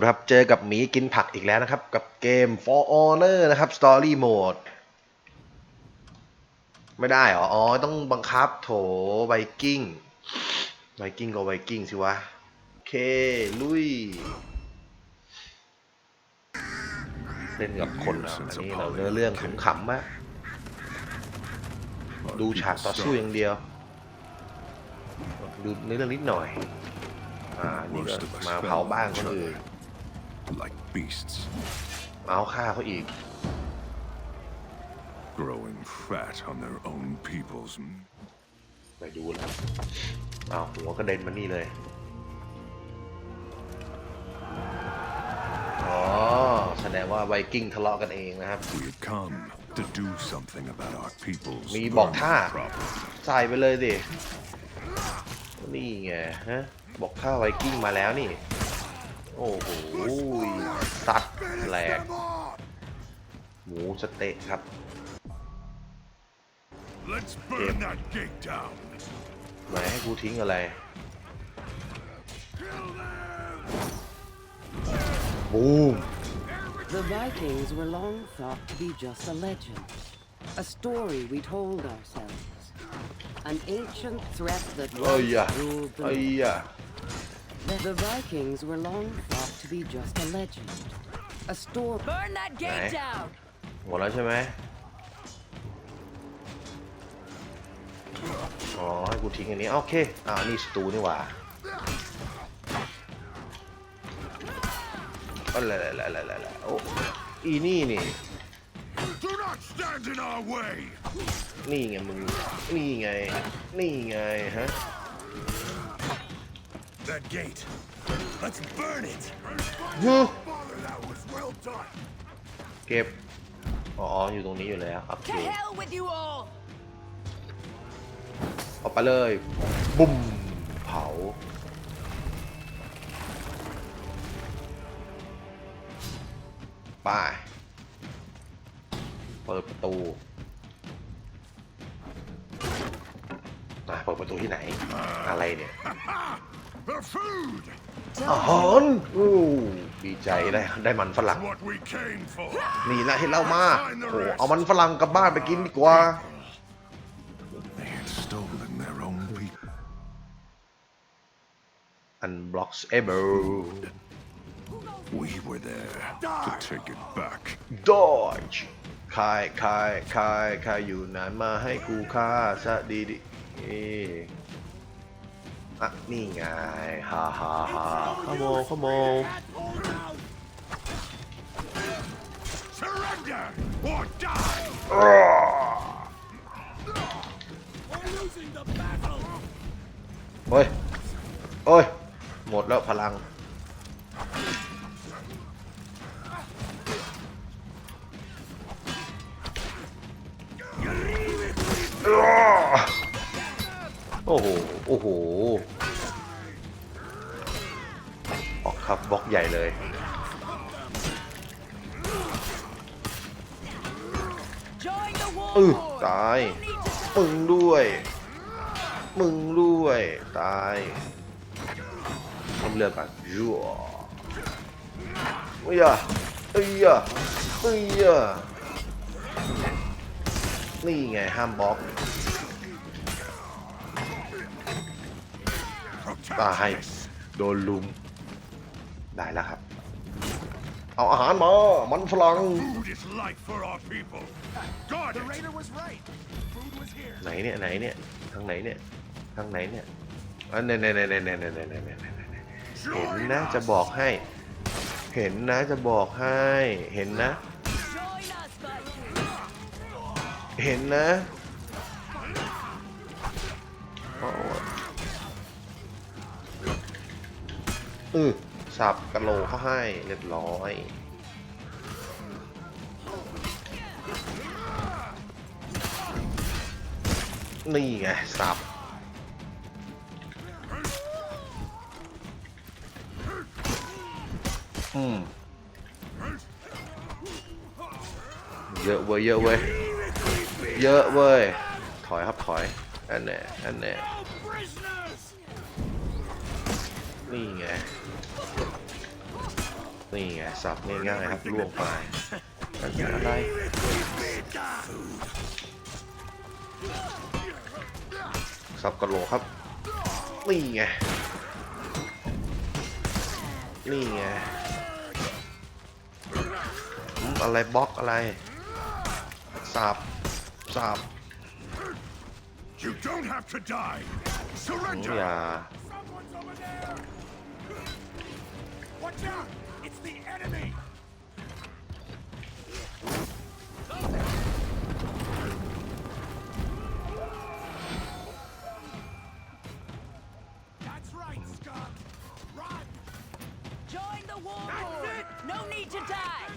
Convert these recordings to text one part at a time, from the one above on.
ดครับ เจอกับหมีกินผักอีกแล้วนะครับ กับเกม For Honor นะครับ Story Mode ไม่ได้เหรอ อ๋อ ต้องบังคับโถไวกิ้ง ไวกิ้งก็ไวกิ้งสิวะ โอเค ลุย เล่นกับคนอะอันนี้เราเนื้อเรื่องขำๆมะดูฉากต่อสู้อย่างเดียว ดูเนื้อเรื่องนิดหน่อย อ่า นี่ก็มาเผาบ้านคนอื่น like beasts, มาเอาฆ่าเขาอีก growing fat on their own people's. ไปดูแล้วเอาหัวกระเด็นมานี่เลย อ๋อ แสดงว่าไวกิ้งทะเลาะกันเองนะครับ We have come to do something about our people's มีบอกท่า vermin problem. ใส่ไปเลยดิ นี่ไงฮะ บอกท่าไวกิ้งมาแล้วนี่ โอ้โหซัดแหลก หมูสะเต๊ะครับ Let's burn that gate down. ไหนให้กูทิ้งอะไร บูม The Vikings were long thought to be just a legend, a story we told ourselves, an ancient threat that เอ้ย once อะ ruled the เอ้ย North. อะ The Vikings were long thought to be just a legend, a story. Burn that gate Right. down! หมดแล้วใช่ไหมอ๋อ ให้กูทิ้งอันนี้ โอเค อ่า นี่สตูนี่หว่าอะไรอะไรอะไรอะไรโอ้อีนี่นี่ Do not stand in our way. นี่ไงมึง นี่ไง นี่ไงฮะ That gate. Let's burn it. ฮึ Father, that was well done. เก็บ อ๋อ อยู่ตรงนี้อยู่แล้วโอเค To hell with you all! เอาไปเลย บุ้ม เผา ไป้าเปิดประตูอะเปิดประตูที่ไหน อะไรเนี่ย The food. อาหารอู้ดีใจได้ได้มันฝรั่ง What we came for. นี่นะเห็นเรามาโอ้เอามันฝรั่งกลับบ้านไปกินดีกว่า They had stolen their own people. unblocks able We were there to take it back. dodge คายคายคายคายอยู่นานมาให้กูฆ่าซะดีดีเอ๊ะอะนี่ไงฮ่าฮ่าฮ่าขโมยขโมย Surrender or die. เฮ้ยโอ้ย หมดแล้วพลัง โอ้โห โอ้โหออกครับบล็อกใหญ่เลย Join the war! อือตาย มึงด้วย มึงด้วย ตายทำเรือกันยั่วเอ้ยอะเอ้ยอะเอ้ยอะนี่ไงห้ามบล็อก ตายโดนลุมได้แล้วครับ เอาอาหารมา มันฝรั่ง Food is life for our people. Guard it. ไหนเนี่ยไหนเนี่ยทางไหนเนี่ยทางไหนเนี่ยอันเนี่ยเนี่ยเนี่ยเนี่ยเนี่ยเนี่ยเนี่ยเนี่ยเนี่ยเห็นนะจะบอกให้ เห็นนะจะบอกให้เห็นนะ Join us, Vikings! เห็นนะโอ้ อือสับกะโหลกเขาให้เรียบร้อยนี่ไงสับอืมเยอะเว้ยเยอะเว้ยเยอะเว้ยถอยครับถอยอันแน่อันแน่ นี่ไง นี่ไงสับง่ายๆครับล่วงไปนั่นคืออะไรสับกระโหลกครับ นี่ไง นี่ไงอืมอะไรบล็อกอะไรสับสับ You don't have to die. อืม Surrender. อย่า Watch out! It's the enemy. That's right, Scott. Run. Join the war horde. No need to die.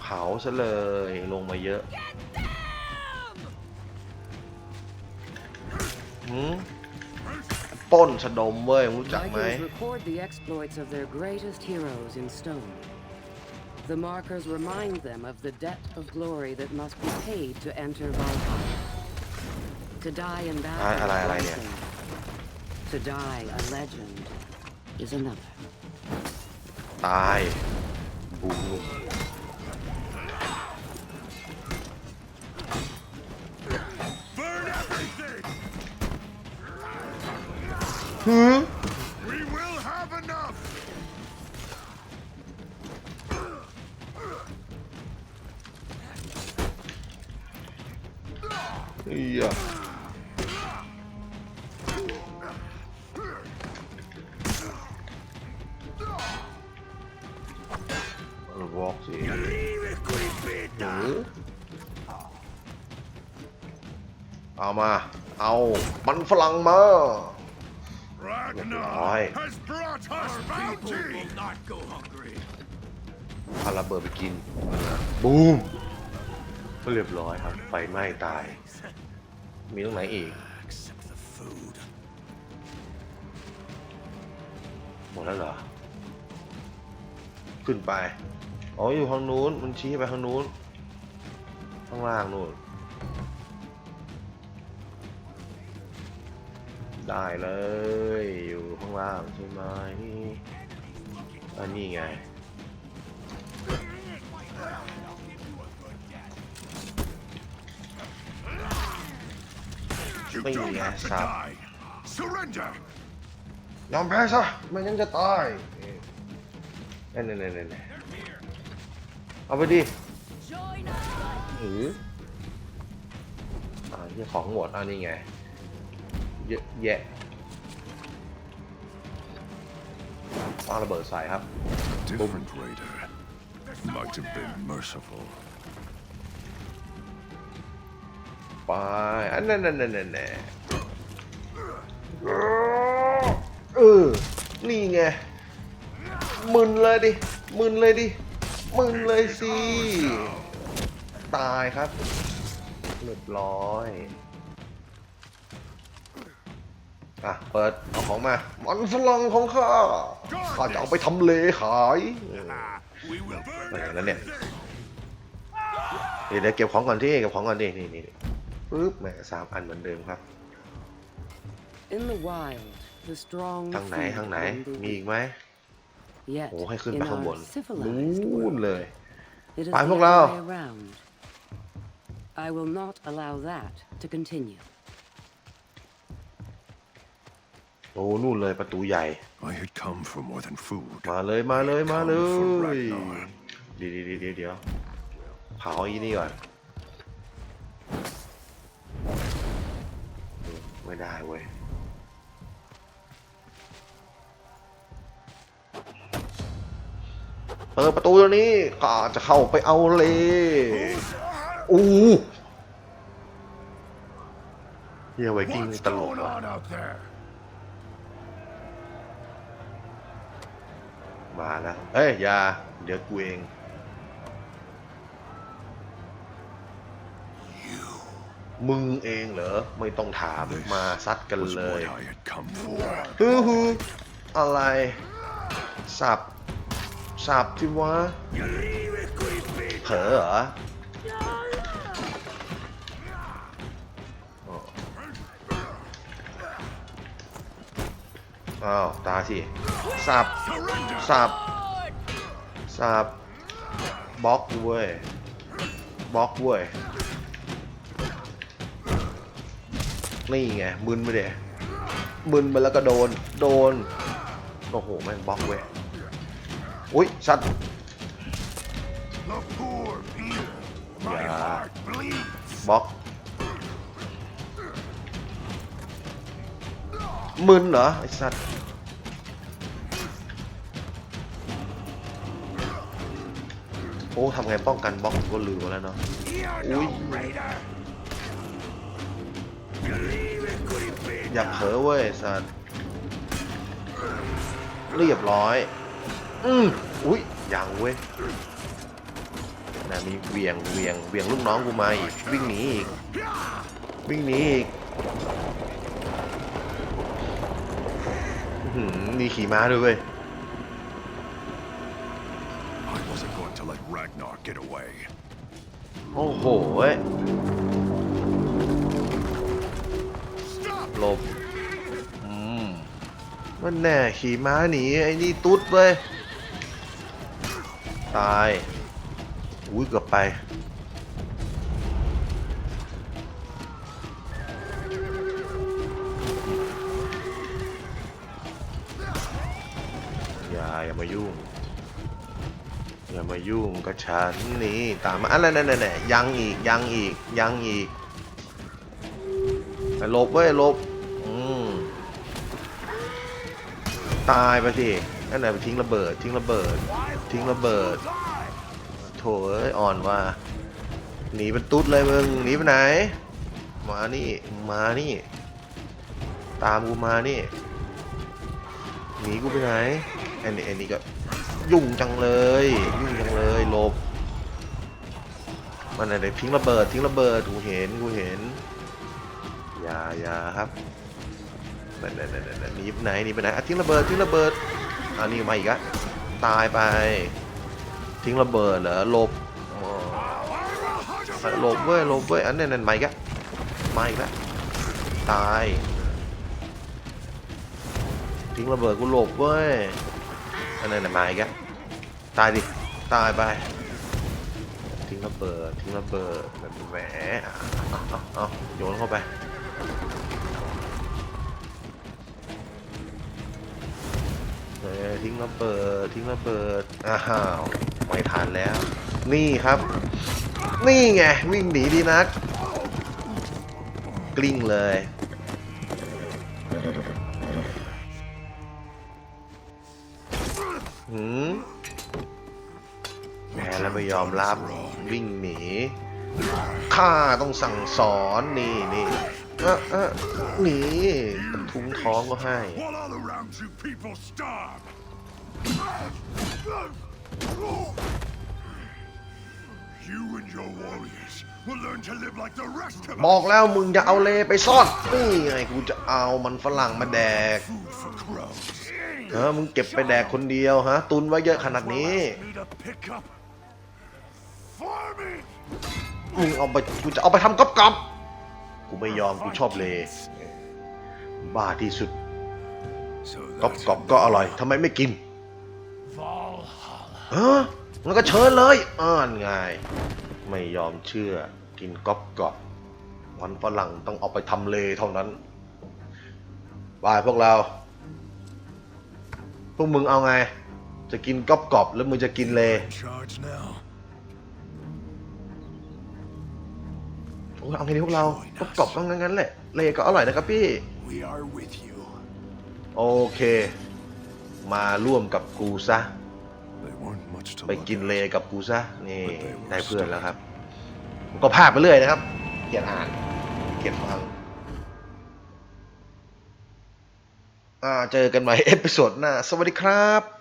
เผาซะเลย ลงมาเยอะ หืมปล้นสะดมเว้ยรู้จักไหม Vikings record the exploits of their greatest heroes in stone. The markers remind them of the debt of glory that must be paid to enter Valhalla. To die in battle Ah, is alay, one alay niya. thing. To die a legend is another. ตายบูม หืม We will have enough. เฮียมันบอกสิหือเอามา เอา มันฝรั่งมา Ragnar Right. has brought us bounty. not go hungry. พาระเบิดไปกินบูมก็เรียบร้อยครับไฟไหม้ตาย มีตรงไหนอีกหมดแล้วเหรอ ขึ้นไป อ๋อ อยู่ทางนู้น มันชี้ไปทางนู้น ข้างล่างนู่น ได้เลย อยู่ข้างล่างใช่ไหม อันนี้ไง You Bây don't giờ have to sao? die. Surrender. ยอมแพ้ซะไม่งั้นจะตายนี่นี่นี่นี่เอาไปดิ Join us, Vikings. หรืออ่าที่ของหมดอันนี้ไง เยอะแยะ วางระเบิดใส่ครับ Different raider. Might have been merciful. ไปอันนั้นนั่นนั่นนั่นนั่นเออ นี่ไง มึนเลยดิ มึนเลยดิ มึนเลยสิ ตายครับเรียบร้อย อะ เปิด เอาของมา มันฝรั่งของข้า ข้าจะเอาไปทำเลขายเออ We will burn อะไรนั่นเนี่ยเดี๋ยวเดี๋ยวเก็บของก่อนที่เก็บของก่อนดินี่นี่นี่ปึ๊บแหมสามอันเหมือนเดิมครับ In the wild, the strong ทางไหน feed ทางไหน on the มี weak. อีกไหม Yet, โอ้ให้ขึ้น in ไปข้างบ our น civilized นู่น world, เลย it is ไป the พวกเรา other way around. I will not allow that to continue. โอ้นู่นเลยประตูใหญ่ I had come for more than food. มาเลยมาเลยมาเล Come for ย Ragnar. เดี๋ยวเดี๋ยวเดี๋ยวเดี๋ยวเผาอีนี่ก่อน ไม่ได้เว้ย เปิดประตูตรงนี้ข้าจะเข้าไปเอาเลยอู้เฮียไวกิ้ง What's ตลก going ว่ะ on out there? มาแล้วเอ้ยอย่าเดี๋ยวกูเอง มึงเองเหรอ ไม่ต้องถาม มาซัดกัน Was เล what ย I had come for. ฮึฮึอะไร สับ สับที่วะเผลอเหรออ๋อ อ้าวตาสิสับสับสับบล็อกเว้ยบล็อกเว้ยนี่ไงมึนไปเดะมึนไปแล้วก็โดนโดนโอ้โหแม่งบล็อกเว้ยอุ้ยสัตว์บล็อกมึนเหรอไอ้สัตว์ โอ้ทำไงป้องกันบล็อกผมก็ลืมไปแล้วเนาะ You're Ui. no raider. Believe it could have been. อย่าเผลอเว้ยสัตว์เรียบร้อย อืมอุ้ยยังเว้ยนะมีเวียงเวียงเวียงลูกน้องกูมาอีกวิ่งหนีอีกวิ่งหนีอีกอื้อหือมีขี่ม้าด้วยเว้ย Ragnar get away. โอ้โหเว้ย Stop! หลบอืมมันแน่ขี่ม้าหนีไอ้นี่ตุ๊ดเว้ย ตาย อุ้ยเกือบไป อย่าอย่ามายุ่ง อย่ามายุ่งกับฉันนี่ตามมาอะไรนั่นนั่นยังอีกยังอีกยังอีกไปลบเว้ยลบอืมตายไปสินั่นน่ะไปทิ้งระเบิด ทิ้งระเบิด ทิ้งระเบิดโถเอ้ยอ่อนว่าหนีเป็นตุ๊ดเลยมึงหนีไปไหน มานี่มานี่ ตามกูมานี่หนีกูไปไหนอ้นี่ไอ้นี่ก็ ยุ่งจังเลย ยุ่งจังเลยหลบมันอะไรทิ้งระเบิดทิ้งระเบิดกูเห็นกูเห็นอย่าอย่าครับนั่นนั่นนั่นนั่นหนีไปไหนหนีไปไหนอะทิ้งระเบิดทิ้งระเบิดอ่านี่มาอีกอะตายไป ทิ้งระเบิดเหรอหลบหลบเว้ยหลบเว้ยอันนั้นนั่นมาอีกอะมาอีกแล้วตายทิ้งระเบิดกูหลบเว้ยอันนั้นน่ะมาอีกอะ ตายดิ ตายไป ทิ้งระเบิด ทิ้งระเบิดแบบแหมเอาเอาเอาโยนเข้าไป เออทิ้งระเบิด ทิ้งระเบิด อ้าว ไม่ทันแล้ว นี่ครับ นี่ไง วิ่งหนีดีนัก กลิ้งเลย ล้วไม่ยอมรับ วิ่งหนีข้าต้องสั่งสอนนี่นี่เอะเอะหนีกระทุ้งท้องก็ให้ While all around you people starve. You and your warriors will learn to live like the rest of บอก us. แล้วมึงจะเอาเลไปซ่อน นี่ไงกูจะเอามันฝรั่งมาแดก Food for crows. เออมึงเก็บไปแดกคนเดียวฮะ ตุนไว้เยอะขนาดนี้ มึงเอาไปกูจะเอาไปทำกับกับกูไม่ยอมกูชอบเลบ้าที่สุดกับกับก็อร่อยทำไมไม่กิน Valhalla. เออมันก็เชิญเลยอ่านไงไม่ยอมเชื่อ กินก๊อบกอบมันฝรั่งต้องเอาไปทำเลเท่านั้นบายพวกเรา พวกมึงเอาไง จะกินก๊อบกอบหรือมึงจะกินเล In charge now. เอาไงดีพวกเราก๊อบกอบก็งั้นๆแหละเลก็อร่อยนะครับพี่ We are with you. โอเค มาร่วมกับกูซะ They weren't much to ไป look กิน at. เลกับกูซะ นี่ได้เพื่อนแล้วครับผมก็พากไปเรื่อยนะครับ เกียดอ่าน เกียดฟังอ่าเจอกันใหม่เอพิโซดหน้า สวัสดีครับ